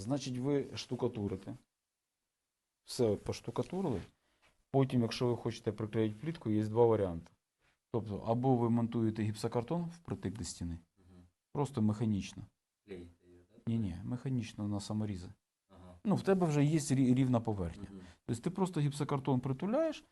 Значить, ви штукатурите. Все поштукатурили. Потім, якщо ви хочете приклеїти плітку, є два варіанти. Тобто, або ви монтуєте гіпсокартон впритик до стіни, Мгм. просто механічно. Клеїте її, так? Ні, ні, механічно на саморізи. Ага. Ну, в тебе вже є рівна поверхня. Мгм. Тобто ти просто гіпсокартон притуляєш,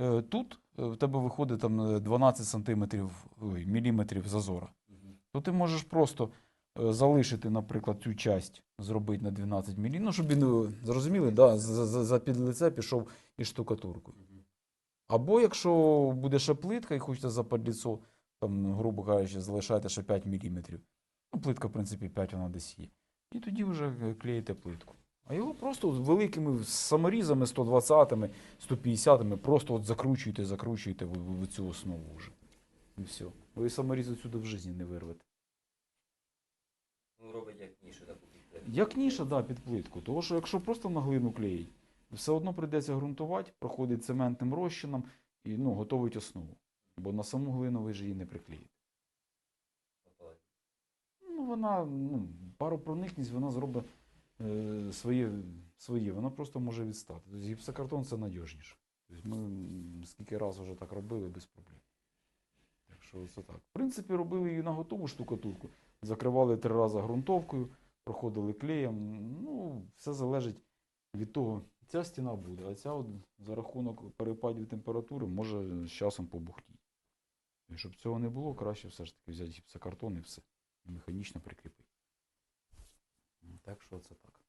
е, тут е, в тебе виходить там е, 12 сантиметрів, ой, міліметрів зазора. Мгм. То ти можеш просто е, залишити, наприклад, цю часть, зробити на 12 мілі, ну, щоб він, е, зрозуміли, да, за, за, за під лице пішов із штукатуркою. Або якщо буде ще плитка і хочете за подліцо, там, грубо кажучи, залишаєте ще 5 мм. Ну, плитка, в принципі, 5 вона десь є. І тоді вже е, клеїте плитку. А його просто великими саморізами 120-ми, 150-ми просто от закручуєте, закручуєте в, в, в цю основу вже. І все. Ви саморіз отсюди в житті не вирвете. Ну, робить як ніше таку підклеїть. Як ніша, да, під плитку. Тому що якщо просто на глину клеїть, все одно прийдеться ґрунтувати, проходить цементним розчином і ну, готовить основу. Бо на саму глину ви ж її не приклеїте. Ну, вона, ну, паропроникність, вона зробить е, своє, своє, вона просто може відстати. Тобто гіпсокартон це надіжніше. Тобто ми скільки разів вже так робили без проблем. Що так. В принципі, робили її на готову штукатурку. Закривали три рази ґрунтовкою, проходили клеєм. Ну, все залежить від того, ця стіна буде, а ця от за рахунок перепадів температури може з часом побухтіти. Щоб цього не було, краще все ж таки взяти гіпсокартон і все. Механічно прикріпити. Так що це так.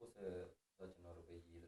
Откоси